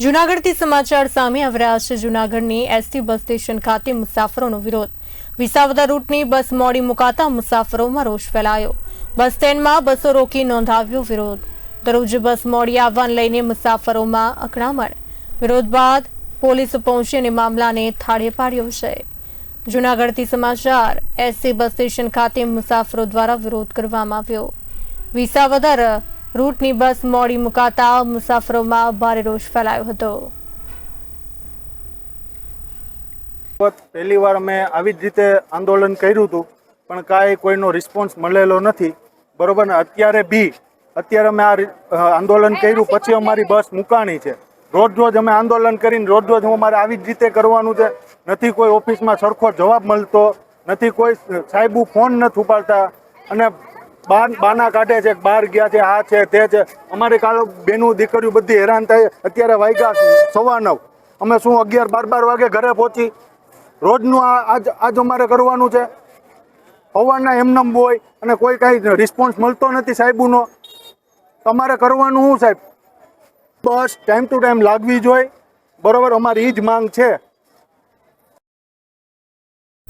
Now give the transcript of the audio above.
જૂનાગઢથી સમાચાર સામે આવી છે. જૂનાગઢની એસટી બસ સ્ટેશન ખાતે મુસાફરોનો વિરોધ. વિસાવદર રૂટની બસ મોડી મુકાતા મુસાફરોમાં રોષ ફેલાયો. બસ સ્ટેન્ડમાં બસો રોકી નોંધાવ્યો વિરોધ. દરરોજ બસ મોડી આવવાને લઈને મુસાફરોમાં અકળામણ. વિરોધ બાદ પોલીસ પહોંચી અને મામલાને થાળે પાડ્યો છે. જૂનાગઢથી સમાચાર, એસટી બસ સ્ટેશન ખાતે મુસાફરો દ્વારા વિરોધ કરવામાં આવ્યો. વિસાવદર રૂટની બસ મોડી મુકાતા મુસાફરોમાં ભારે રોષ ફેલાયો હતો. પહેલી વાર અમે આવી જ રીતે આંદોલન કર્યું હતું પણ કાંઈ કોઈનો રિસ્પોન્સ મળેલો નથી. બરોબર ને? અત્યારે બી અત્યારે અમે આ આંદોલન કર્યું પછી અમારી બસ મુકાણી છે. રોજ રોજ અમે આંદોલન કરીને રોજ રોજ અમારે આવી જ રીતે કરવાનું છે. નથી કોઈ ઓફિસમાં સરખો જવાબ મળતો નથી કોઈ સાહેબુ ફોન નથી ઉપાડતા અને બાર બાના કાઢે છે બહાર ગયા છે, આ છે, તે છે. અમારે કાલો બેનું દીકરીઓ બધી હેરાન થાય. અત્યારે વાગ્યા સવા નવ. અમે શું અગિયાર, બાર બાર વાગે ઘરે પહોંચી. રોજનું આ આજ આજ અમારે કરવાનું છે. સવારના એમનેમ હોય અને કોઈ કાંઈ રિસ્પોન્સ મળતો નથી સાહેબોનો. તમારે કરવાનું શું સાહેબ? બસ ટાઈમ ટુ ટાઈમ લાગવી જોઈએ બરાબર, અમારી એ જ માંગ છે.